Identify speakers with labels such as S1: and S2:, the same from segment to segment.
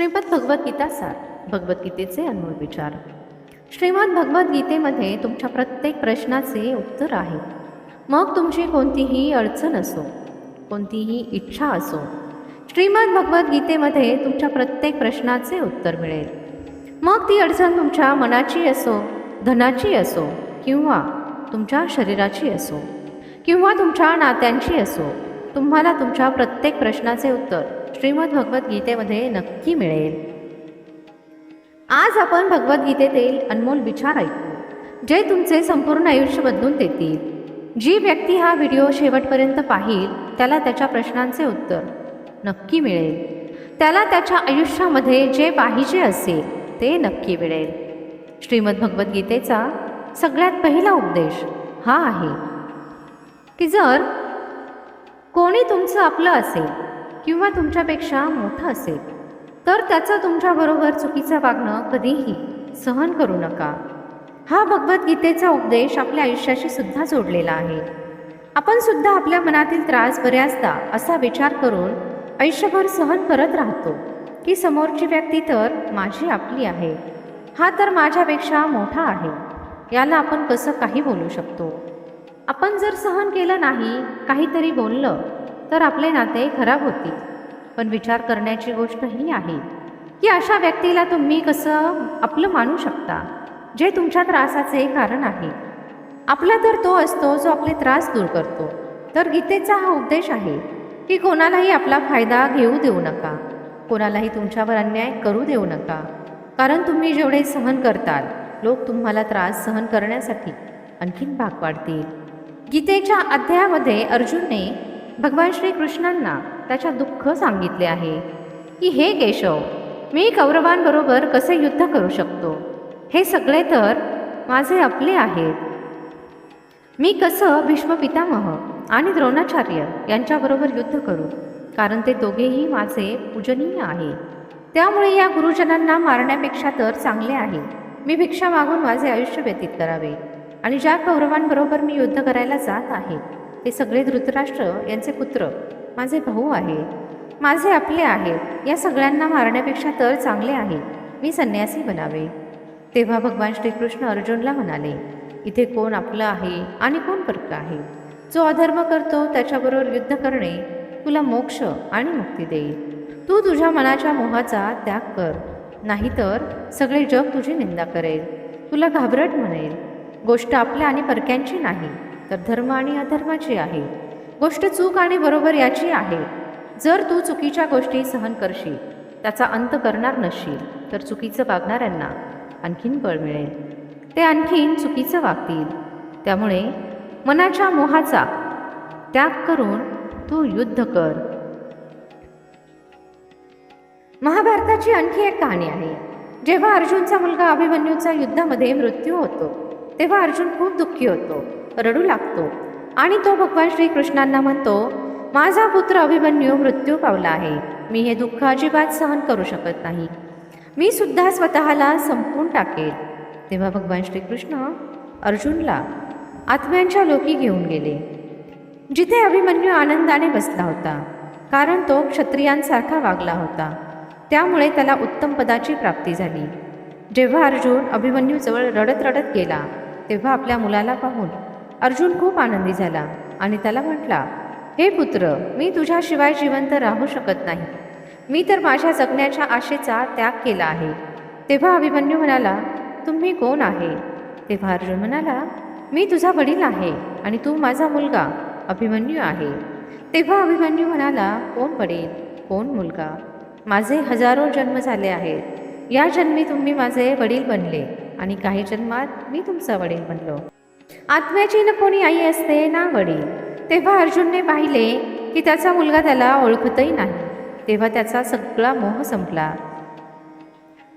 S1: श्रीमद भगवद्गीता सार भगवद्गीतेचे अनमोल विचार. श्रीमद भगवद्गीतेमध्ये तुमच्या प्रत्येक प्रश्नाचे उत्तर आहे. मग तुमची कोणतीही अडचण असो कोणतीही इच्छा असो श्रीमद भगवद्गीतेमध्ये तुमच्या प्रत्येक प्रश्नाचे उत्तर मिळेल. मग ती अडचण तुमच्या मनाची असो धनाची असो किंवा तुमच्या शरीराची असो किंवा तुमच्या नात्यांची असो तुम्हाला तुमच्या प्रत्येक प्रश्नाचे उत्तर. श्रीमद भगवद्गीतेमध्ये नक्की मिळेल. आज आपण भगवद्गीतेतील अनमोल विचार ऐकू. जे तुमचे संपूर्ण आयुष्य बदलून देतील. जी व्यक्ती हा व्हिडिओ शेवटपर्यंत पाहिल त्याला त्याच्या प्रश्नांचे उत्तर नक्की मिळेल. त्याला त्याच्या आयुष्यामध्ये जे पाहिजे असेल ते नक्की मिळेल. श्रीमद भगवद्गीतेचा सगळ्यात पहिला उपदेश हा आहे की जर कोणी तुमचं आपलं असेल किंवा तुमच्यापेक्षा मोठं असेल तर त्याचं तुमच्याबरोबर चुकीचं वागणं कधीही सहन करू नका. हा भगवद्गीतेचा उपदेश आपल्या आयुष्याशी सुद्धा जोडलेला आहे. आपण सुद्धा आपल्या मनातील त्रास बऱ्याचदा असा विचार करून आयुष्यभर सहन करत राहतो की समोरची व्यक्ती तर माझी आपली आहे. हा तर माझ्यापेक्षा मोठा आहे. याला आपण कसं काही बोलू शकतो? आपण जर सहन केलं नाही काहीतरी बोललं तर आपले नाते खराब होतील. पण विचार करण्याची गोष्ट ही आहे की अशा व्यक्तीला तुम्ही कसं आपलं मानू शकता जे तुमच्या त्रासाचे कारण आहे. आपला तर तो असतो जो आपले त्रास दूर करतो. तर गीतेचा हा उपदेश आहे की कोणालाही आपला फायदा घेऊ देऊ नका. कोणालाही तुमच्यावर अन्याय करू देऊ नका. कारण तुम्ही जेवढे सहन करताल लोक तुम्हाला त्रास सहन करण्यासाठी आणखीन भाग पाडतील. गीतेच्या अध्यायामध्ये अर्जुनने भगवान श्रीकृष्णांना त्याच्या दुःख सांगितले आहे की हे केशव मी कौरवांबरोबर कसे युद्ध करू शकतो? हे सगळे तर माझे आपले आहेत. मी कसं भीष्म पितामह आणि द्रोणाचार्य यांच्याबरोबर युद्ध करू? कारण ते दोघेही माझे पूजनीय आहे. त्यामुळे या गुरुजनांना मारण्यापेक्षा तर चांगले आहे. मी भिक्षा मागून माझे आयुष्य व्यतीत करावे आणि ज्या कौरवांबरोबर मी युद्ध करायला जात आहे ते सगळे धृतराष्ट्र यांचे पुत्र माझे भाऊ आहेत. माझे आपले आहेत. या सगळ्यांना मारण्यापेक्षा तर चांगले आहे. मी संन्यासी बनावे. तेव्हा भगवान श्रीकृष्ण अर्जुनला म्हणाले इथे कोण आपलं आहे आणि कोण परक आहे? जो अधर्म करतो त्याच्याबरोबर युद्ध करणे तुला मोक्ष आणि मुक्ती देईल. तू तुझ्या मनाच्या मोहाचा त्याग कर. नाहीतर सगळे जग तुझी निंदा करेल. तुला घाबरट म्हणेल. गोष्ट आपल्या आणि परक्यांची नाही. तर धर्म आणि अधर्माची आहे. गोष्ट चूक आणि बरोबर याची आहे. जर तू चुकीच्या गोष्टी सहन करशील त्याचा अंत करणार नसशील तर चुकीचं वागणाऱ्यांना आणखीन बळ मिळेल. ते आणखीन चुकीचं वागतील. त्यामुळे मनाच्या मोहाचा त्याग करून तू युद्ध कर. महाभारताची आणखी एक कहाणी आहे. जेव्हा अर्जुनचा मुलगा अभिमन्यूचा युद्धामध्ये मृत्यू होतो तेव्हा अर्जुन खूप दुःखी होतो. रडू लागतो. आणि तो भगवान श्रीकृष्णांना म्हणतो माझा पुत्र अभिमन्यू मृत्यू पावला आहे. मी हे दुःख अजिबात सहन करू शकत नाही. मी सुद्धा स्वतःला संपून टाकेल. तेव्हा भगवान श्रीकृष्ण अर्जुनला आत्म्यांच्या लोकी घेऊन गेले. जिथे अभिमन्यू आनंदाने बसला होता कारण तो क्षत्रियांसारखा वागला होता. त्यामुळे त्याला उत्तम पदाची प्राप्ती झाली. जेव्हा अर्जुन अभिमन्यूजवळ रडत रडत गेला तेव्हा आपल्या मुलाला पाहून अर्जुन खूप आनंदी झाला आणि त्याला म्हटला हे पुत्र मी तुझ्याशिवाय जिवंत राहू शकत नाही. मी तर माझ्या जगण्याच्या आशेचा त्याग केला आहे. तेव्हा अभिमन्यू म्हणाला तुम्ही कोण आहे? तेव्हा अर्जुन म्हणाला मी तुझा वडील आहे आणि तू माझा मुलगा अभिमन्यू आहे. तेव्हा अभिमन्यू म्हणाला कोण वडील? कोण मुलगा? माझे हजारो जन्म झाले आहेत. या जन्मी तुम्ही माझे वडील बनले आणि काही जन्मात मी तुमचा वडील बनलो. आत्म्याची न कोणी आई असते ना वडील. तेव्हा अर्जुनने पाहिले की त्याचा मुलगा त्याला ओळखतही नाही. तेव्हा त्याचा सगळा मोह संपला.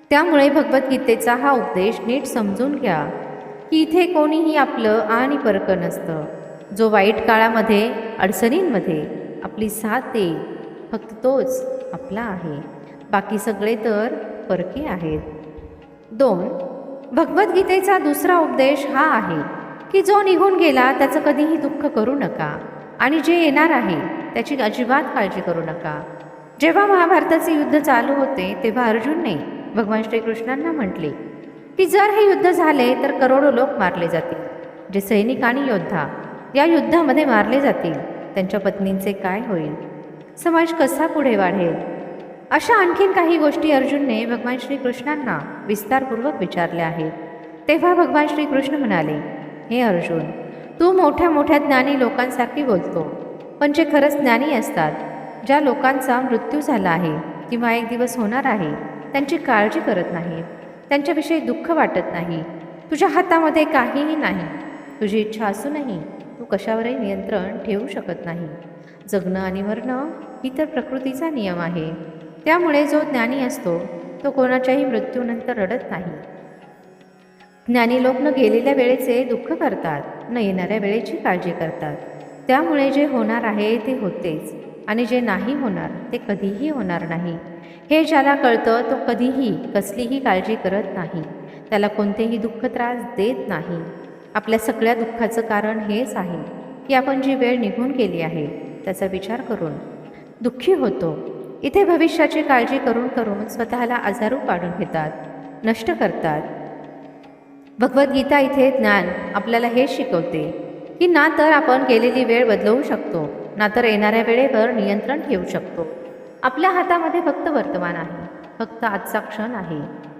S1: त्यामुळे भगवद्गीतेचा हा उपदेश नीट समजून घ्या की इथे कोणीही आपलं आणि परक नसतं. जो वाईट काळामध्ये अडचणींमध्ये आपली साथ देईल फक्त तोच आपला आहे. बाकी सगळे तर परके आहेत. दोन भगवद्गीतेचा दुसरा उपदेश हा आहे की जो निघून गेला त्याचं कधीही दुःख करू नका. आणि जे येणार आहे त्याची अजिबात काळजी करू नका. जेव्हा महाभारताचे युद्ध चालू होते तेव्हा अर्जुनने भगवान श्रीकृष्णांना म्हटले की जर हे युद्ध झाले तर करोडो लोक मारले जातील. जे सैनिक आणि योद्धा या युद्धामध्ये मारले जातील. त्यांच्या पत्नींचे काय होईल? समाज कसा पुढे वाढेल? अशा आणखीन काही गोष्टी अर्जुनने भगवान श्रीकृष्णांना विस्तारपूर्वक विचारल्या आहेत. तेव्हा भगवान श्रीकृष्ण म्हणाले हे अर्जुन तू मोठ्या मोठ्या ज्ञानी लोकांसारखी बोलतो पण जे खरंच ज्ञानी असतात ज्या लोकांचा मृत्यू झाला आहे किंवा एक दिवस होणार आहे त्यांची काळजी करत नाही त्यांच्याविषयी दुःख वाटत नाही तुझ्या हातामध्ये काहीही नाही तुझी इच्छा असूनही तू कशावरही नियंत्रण ठेवू शकत नाही. जगणं आणि मरणं ही तर प्रकृतीचा नियम आहे त्यामुळे जो ज्ञानी असतो तो कोणाच्याही मृत्यूनंतर रडत नाही. ज्ञानी लोक न गेलेल्या वेळेचे दुःख करतात न येणाऱ्या वेळेची काळजी करतात. त्यामुळे जे होणार आहे ते होतेच आणि जे नाही होणार ते कधीही होणार नाही. हे ज्याला कळतं तो कधीही कसलीही काळजी करत नाही. त्याला कोणतेही दुःख त्रास देत नाही. आपल्या सगळ्या दुःखाचं कारण हेच आहे की आपण जी वेळ निघून गेली आहे त्याचा विचार करून. दुःखी होतो. इथे भविष्याची काळजी करून करून स्वतःला आजारू काढून घेतात नष्ट करतात. भगवद्गीता इथे ज्ञान आपल्याला हे शिकवते की ना तर आपण गेलेली वेळ बदलवू शकतो ना तर येणाऱ्या वेळेवर नियंत्रण ठेवू शकतो. आपल्या हातामध्ये फक्त वर्तमान आहे फक्त आजचा क्षण आहे.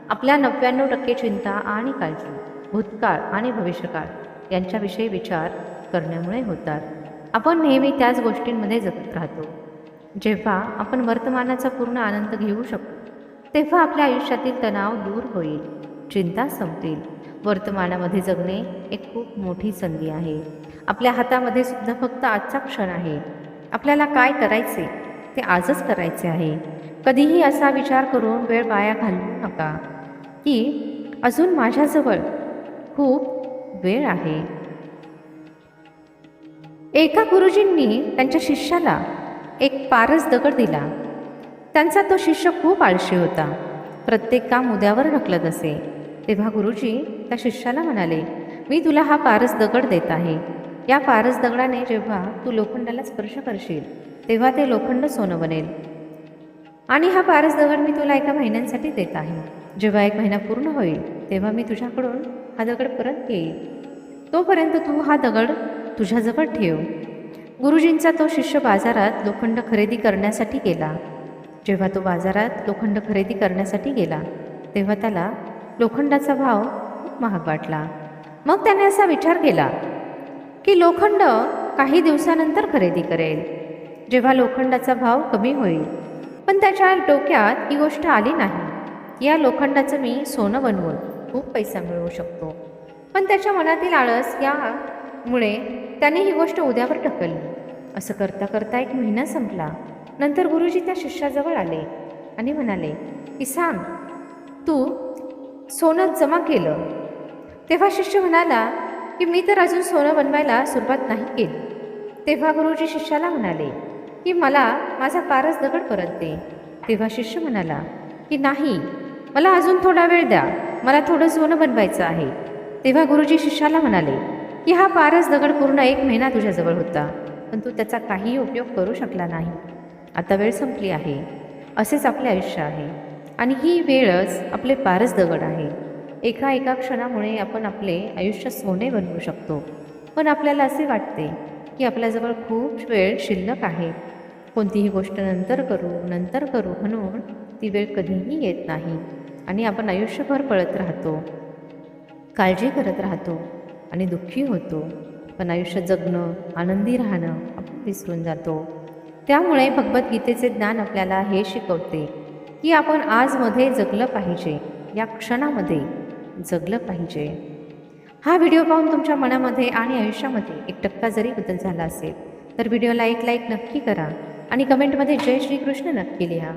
S1: आपल्या नव्याण्णव टक्के चिंता आणि काळजी भूतकाळ आणि भविष्यकाळ यांच्याविषयी विचार करण्यामुळे होतात. आपण नेहमी त्याच गोष्टींमध्ये जगत राहतो. जेव्हा आपण वर्तमानाचा पूर्ण आनंद घेऊ शकतो तेव्हा आपल्या आयुष्यातील तणाव दूर होईल चिंता संपतील. वर्तमानामध्ये जगणे एक खूप मोठी संधी आहे. आपल्या हातामध्ये सुद्धा फक्त आजचा क्षण आहे. आपल्याला काय करायचे? ते आजच करायचे आहे. कधीही असा विचार करून वेळ वाया घालवू नका. की अजून माझ्याजवळ खूप वेळ आहे. एका गुरुजींनी त्यांच्या शिष्याला एक पारस दगड दिला. त्यांचा तो शिष्य खूप आळशी होता. प्रत्येक काम उद्यावर ढकलत असे. तेव्हा गुरुजी त्या शिष्याला म्हणाले मी तुला हा पारस दगड देत आहे. या पारस दगडाने जेव्हा तू लोखंडाला स्पर्श करशील तेव्हा ते लोखंड सोनं बनेल. आणि हा पारस दगड मी तुला एका महिन्यांसाठी देत आहे. जेव्हा एक महिना पूर्ण होईल तेव्हा मी तुझ्याकडून हा दगड परत येईल तोपर्यंत तू हा दगड तुझ्याजवळ ठेव. गुरुजींचा तो शिष्य बाजारात लोखंड खरेदी करण्यासाठी गेला. जेव्हा तो बाजारात लोखंड खरेदी करण्यासाठी गेला तेव्हा त्याला लोखंडाचा भाव खूप महाग वाटला. मग त्याने असा विचार केला की लोखंड काही दिवसानंतर खरेदी करेल. जेव्हा लोखंडाचा भाव कमी होईल. पण त्याच्या डोक्यात ही गोष्ट आली नाही. या लोखंडाचं मी सोनं बनवून खूप पैसा मिळवू शकतो. पण त्याच्या मनातील आळस यामुळे त्याने ही गोष्ट उद्यावर ढकलली. असं करता करता एक महिना संपला. नंतर गुरुजी त्या शिष्याजवळ आले आणि म्हणाले की सांग तू सोनं जमा केलं. तेव्हा शिष्य म्हणाला की मी तर अजून सोनं बनवायला सुरुवात नाही केली. तेव्हा गुरुजी शिष्याला म्हणाले की मला माझा पारस दगड परत दे तेव्हा शिष्य म्हणाला की नाही मला अजून थोडा वेळ द्या मला थोडं सोनं बनवायचं आहे. तेव्हा गुरुजी शिष्याला म्हणाले की हा पारस दगड पूर्ण एक महिना तुझ्याजवळ होता पण तू त्याचा काही उपयोग करू शकला नाही. आता वेळ संपली आहे असेच आपले आयुष्य आहे आणि ही वेळच आपले पारस दगड आहे. एका एका क्षणामुळे आपण आपले आयुष्य सोने बनवू शकतो. पण आपल्याला असे वाटते की आपल्याजवळ खूप वेळ शिल्लक आहे. कोणतीही गोष्ट नंतर करू नंतर करू म्हणून ती वेळ कधीही येत नाही आणि आपण आयुष्यभर पळत राहतो. काळजी करत राहतो आणि दुःखी होतो. पण आयुष्य जगणं आनंदी राहणं आपण विसरून जातो. त्यामुळे भगवद्गीतेचे ज्ञान आपल्याला हे शिकवते की आपण आजमध्ये जगलं पाहिजे. या क्षणामध्ये जगलं पाहिजे. हा व्हिडिओ पाहून तुमच्या मनामध्ये आणि आयुष्यामध्ये एक टक्का जरी बदल झाला असेल तर व्हिडिओला एक लाईक नक्की करा आणि कमेंटमध्ये जय श्रीकृष्ण नक्की लिहा.